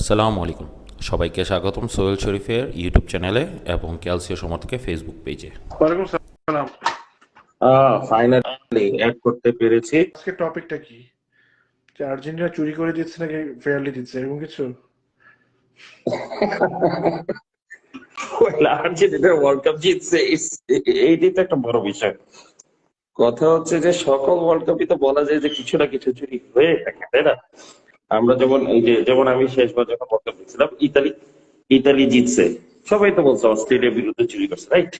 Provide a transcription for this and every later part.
আসসালামু আলাইকুম। সবাইকে স্বাগতম সোহেল শরীফের ইউটিউব চ্যানেলে এবং ক্যালসিও সমর্থকের ফেসবুক পেজে। ওয়ালাইকুম সালাম। ফাইনালি অ্যাড করতে পেরেছি। আজকে টপিকটা কি? যে আর্জেন্টিনা চুরি করে দিচ্ছে নাকি ফেয়ারলি দিচ্ছে এরকম কিছু? আর্জেন্টিনা ওয়ার্ল্ড কাপ জিতছে এইটাই তো একটা বড় বিষয়। কথা হচ্ছে যে সকল ওয়ার্ল্ড কাপই তো বলা যায় যে কিছু না কিছু চুরি হয়ে থাকে তাই না? আমরা যেমন এই যে যেমন আমি শেষবার যখন ওয়ার্ল্ড কাপ ইতালি ইতালি জিতছে। সবাই তো বলছে অস্ট্রেলিয়ার বিরুদ্ধে চুরি করছে রাইট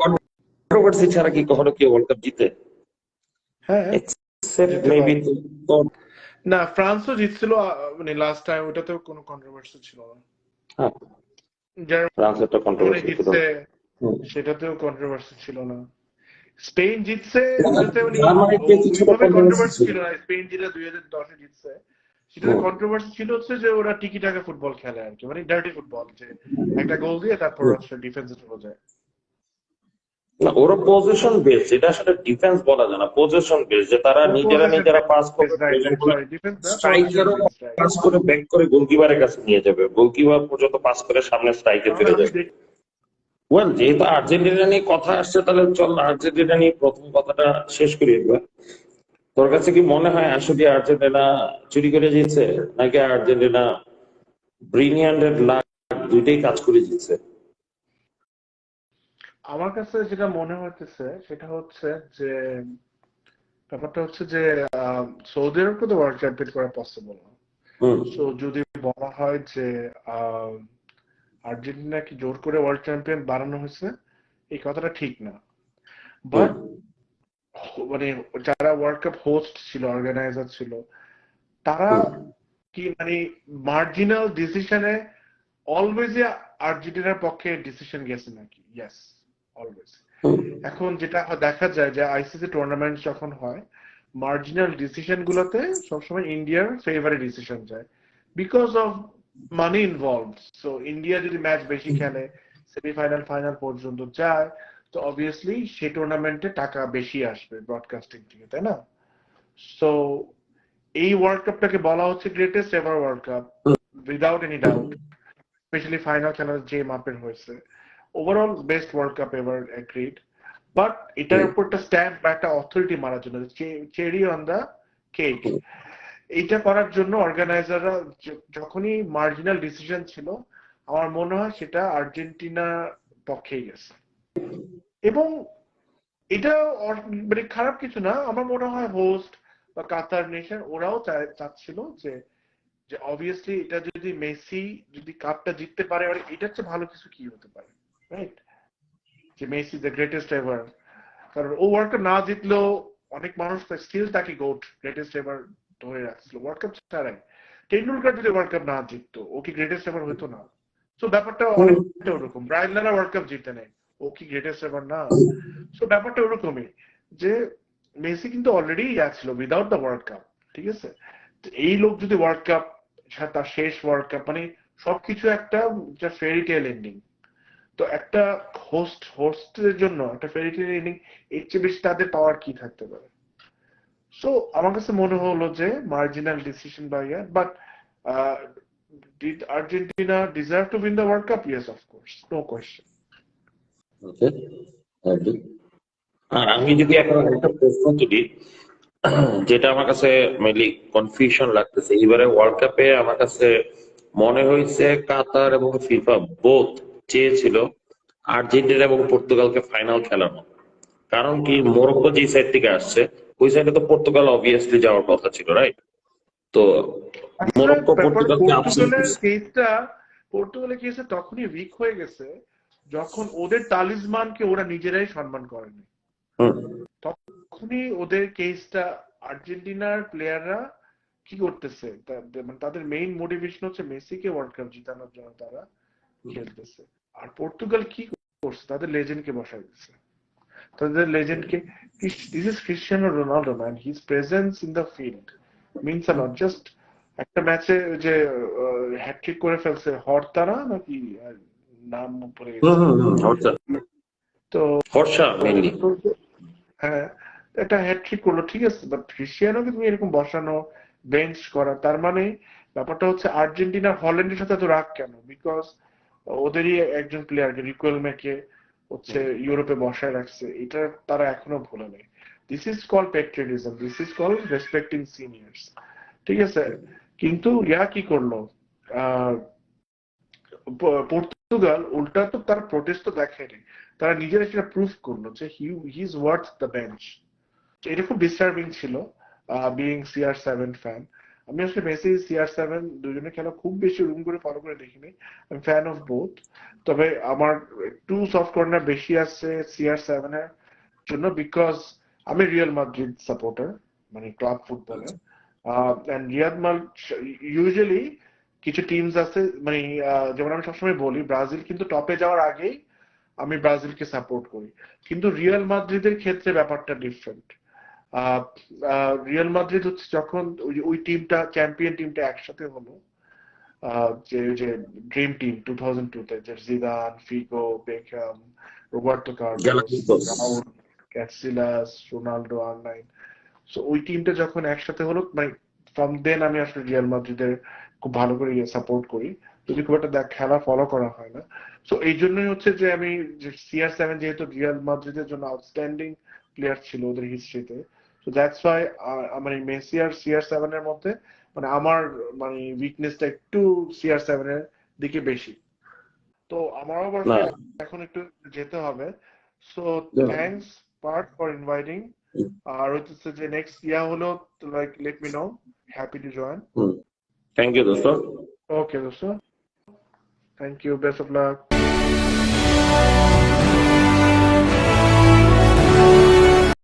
কন্ট্রোভার্সি ছাড়া কি কখনো কেউ ওয়ার্ল্ড কাপ জিতে? হ্যাঁ। না ফ্রান্সও জিতছিল মানে লাস্ট টাইম ওটাতেও কোনো কন্ট্রোভার্সি ছিল না। হ্যাঁ। ফ্রান্সের তো কন্ট্রোভার্সি ছিল। সেটাতেও কন্ট্রোভার্সি ছিল না। স্পেন জিতছে কন্ট্রোভার্সি ছিল। ছিল না স্পেন যেটা দুই হাজার দশে জিতছে। সেটাতে হুম। কন্ট্রোভার্সি ছিল হচ্ছে যে ওরা টিকি টাকা ফুটবল খেলে আর কি মানে ডার্টি ফুটবল যে একটা গোল দিয়ে তারপর হচ্ছে ডিফেন্সে চলে যায়। না ওরা পজিশন বেস এটা আসলে ডিফেন্স বলা যায় না পজিশন বেস যে তারা নিজেরা নিজেরা পাস করে স্ট্রাইকারও পাস করে ব্যাক করে গোলকিপারের কাছে নিয়ে যাবে গোলকিপার পর্যন্ত পাস করে সামনে স্ট্রাইকে ফিরে যাবে ওয়েল যেহেতু আর্জেন্টিনা নিয়ে কথা আসছে তাহলে চল আর্জেন্টিনা নিয়ে প্রথম কথাটা শেষ করি একবার। তোর কাছে কি মনে হয় আসলে আর্জেন্টিনা চুরি করে জিতছে নাকি আর্জেন্টিনা ব্রিলিয়ান্টের লাক দুইটাই কাজ করে জিতছে? আমার কাছে যেটা মনে হইতেছে সেটা হচ্ছে যে ব্যাপারটা হচ্ছে যে আহ, সৌদি আরবকে তো ওয়ার্ল্ড চ্যাম্পিয়ন করা পসিবল না। সো যদি বলা হয় যে আর্জেন্টিনা কি জোর করে ওয়ার্ল্ড চ্যাম্পিয়ন বানানো হয়েছে? এই কথাটা ঠিক না। বাট মানে যারা ওয়ার্ল্ড কাপ হোস্ট ছিল অর্গানাইজার ছিল তারা কি মানে মার্জিনাল ডিসিশনে অলওয়েজ আর্জেন্টিনার পক্ষে ডিসিশন গেছে নাকি? ইয়েস অলওয়েজ এখন যেটা দেখা যায় যে আইসিসি টুর্নামেন্ট যখন হয় মার্জিনাল ডিসিশন গুলোতে সবসময় ইন্ডিয়ার ফেভারে ডিসিশন যায়। Because of money involve so India যদি ম্যাচ বেশি খেলে সেমিফাইনাল ফাইনাল পর্যন্ত যায় তো অবভিয়াসলি সেই টুর্নামেন্টে টাকা বেশি আসবে ব্রডকাস্টিং থেকে তাই না? সো এই ওয়ার্ল্ড কাপটাকে বলা হচ্ছে greatest ever world cup without any doubt specially final খেলা যে মাপের হয়েছে। Overall best world cup ever agreed but এটার উপর একটা স্ট্যাম্প বা একটা অথরিটি মারার জন্য চেরি অন দা কেক এইটা করার জন্য অর্গানাইজাররা যখনই মার্জিনাল ডিসিশন ছিল, আমার মনে হয় সেটা আর্জেন্টিনা পক্ষেই গেছে। এবং এটা মানে খারাপ কিছু না, আমার মনে হয় হোস্ট বা কাতার নেশন ওরাও চাচ্ছিল যে যে অবভিয়াসলি এটা যদি মেসি যদি কাপটা জিততে পারে আর এটার চেয়ে ভালো কিছু কি হতে পারে রাইট যে মেসি দ্য গ্রেটেস্ট এভার কারণ ও ওয়ার্ল্ড কাপ না জিতলেও অনেক মানুষ স্টিল তাকে গোট গ্রেটেস্ট এভার ধরে রাখছিল ওয়ার্ল্ড কাপ ছাড়াই। টেন্ডুলকার যদি ওয়ার্ল্ড কাপ না জিততো ও কি গ্রেটেস্ট এভার হতো না? তো ব্যাপারটা অনেকটা ওরকম। ব্রাইন লারা ওয়ার্ল্ড কাপ জিতে নেয় ও কি গ্রেটেস্ট এভার না? সো ব্যাপারটা ওরকমই যে মেসি কিন্তু অলরেডি ছিল উইদাউট দ্য ওয়ার্ল্ড কাপ ঠিক আছে? এই লোক যদি ওয়ার্ল্ড কাপ তার শেষ ওয়ার্ল্ড কাপ মানে সবকিছু একটা যা ফেরি টেল এন্ডিং তো একটা হোস্ট হোস্টের জন্য একটা ফেরি টেল এন্ডিং এর চেয়ে বেশি তাদের পাওয়ার কি থাকতে পারে? সো আমার কাছে মনে হলো যে marginal decision by year but did Argentina deserve to win the world cup yes of course no question okay. আর আমি যদি এখন একটা প্রশ্ন তুলি, যেটা আমার কাছে মেনলি কনফিউশন লাগতেছে। এবারে ওয়ার্ল্ড কাপে আমার কাছে মনে হয়েছে কাতার এবং ফিফা বোথ চেয়েছিল আর্জেন্টিনা এবং পর্তুগালকে ফাইনাল খেলানো। কারণ কি? মোরক্কো যে সাইড থেকে আসছে ওই সাইডে তো পর্তুগাল অবভিয়াসলি যাওয়ার কথা ছিল রাইট তো মোরক্কো পর্তুগালকে আপসেট পর্তুগালের কেসটা পর্তুগালের কেসটা তখনই উইক হয়ে গেছে যখন ওদের তালিসমানকে ওরা নিজেরাই সম্মান করেনি। তখনই ওদের কেসটা আর্জেন্টিনার প্লেয়াররা কি করতেছে? মানে তাদের মেইন মোটিভেশন হচ্ছে মেসিকে ওয়ার্ল্ড কাপ জিতানোর জন্য তারা খেলতেছে। আর পর্তুগাল কি করছে? তাদের লেজেন্ডকে বসাই দিচ্ছে তাদের লেজেন্ডকে this is Cristiano Ronaldo man his presence in the field means not just একটা ম্যাচে যে হ্যাট্রিক করে ফেলছে হরতারা নাকি নাম হর্ষা তো হ্যাঁ একটা হ্যাট্রিক করল ঠিক আছে বাট ক্রিস্টিয়ানোকে তুমি এরকম বসানো বেঞ্চ করা তার মানে ব্যাপারটা হচ্ছে আর্জেন্টিনা হল্যান্ডের সাথে তো রাগ কেন? বিকজ ওদেরই একজন প্লেয়ারকে রিকোয়েলমেকে হচ্ছে ইউরোপে বসায় রাখছে, এটা তারা এখনও ভুলে নেই। This is call patriotism this is call respecting seniors ঠিক আছে? কিন্তু ইয়া কি করল? পর্তুগাল উল্টা তো তার প্রোটেস্ট তো দেখেনি তারা নিজেরা সেটা প্রুফ করল যে he is worth the bench এটা খুব ডিস্টার্বিং ছিল বিইং সিআর সেভেন ফ্যান আমি আসলে মেসি সিআর সেভেন দুজনের খেলা খুব বেশি রুম করে ফলো করে দেখিনি। আমি ফ্যান অফ বোথ তবে আমার একটু সফট কর্নার বেশি আছে সিআর সেভেন এর জন্য বিকজ আমি রিয়াল মাদ্রিদ সাপোর্টার মানে ক্লাব ফুটবলে এন্ড রিয়াল মাল ইউজুয়ালি কিছু টিমস আছে মানে যেমন আমি সবসময় বলি ব্রাজিল কিন্তু টপে যাওয়ার আগেই আমি ব্রাজিলকে সাপোর্ট করি। কিন্তু রিয়াল মাদ্রিদের ক্ষেত্রে ব্যাপারটা ডিফারেন্ট রিয়াল মাদ্রিদ হচ্ছে যখন ওই টিমটা চ্যাম্পিয়ন টিমটা একসাথে হলো যে যে dream team two thousand two তে যে Zidane Figo Beckham Roberto Carlos Raul Casillas Ronaldo আর নাইন সো ওই টিমটা যখন একসাথে হলো মানে ফ্রম দেন আমি আসলে রিয়াল মাদ্রিদের খুব ভালো করে সাপোর্ট করি। যদি খুব একটা দেখ খেলা ফলো করা হয় না। সো এই জন্যই হচ্ছে যে আমি সিআর সেভেন যেহেতু রিয়াল মাদ্রিদের জন্য আউটস্ট্যান্ডিং প্লেয়ার ছিল ওদের হিস্ট্রিতে সো দ্যাটস ওয়াই মানে মেসি আর সিআর সেভেন এর মধ্যে মানে আমার মানে উইকনেসটা একটু সিআর সেভেন এর দিকে বেশি। তো আমারও আবার না। এখন একটু যেতে হবে। So Yeah. Thanks part for inviting আর হচ্ছে যে নেক্সট ইয়ার হলো like let me know happy to join thank you দোস্ত। ওকে দোস্ত। Thank you best of luck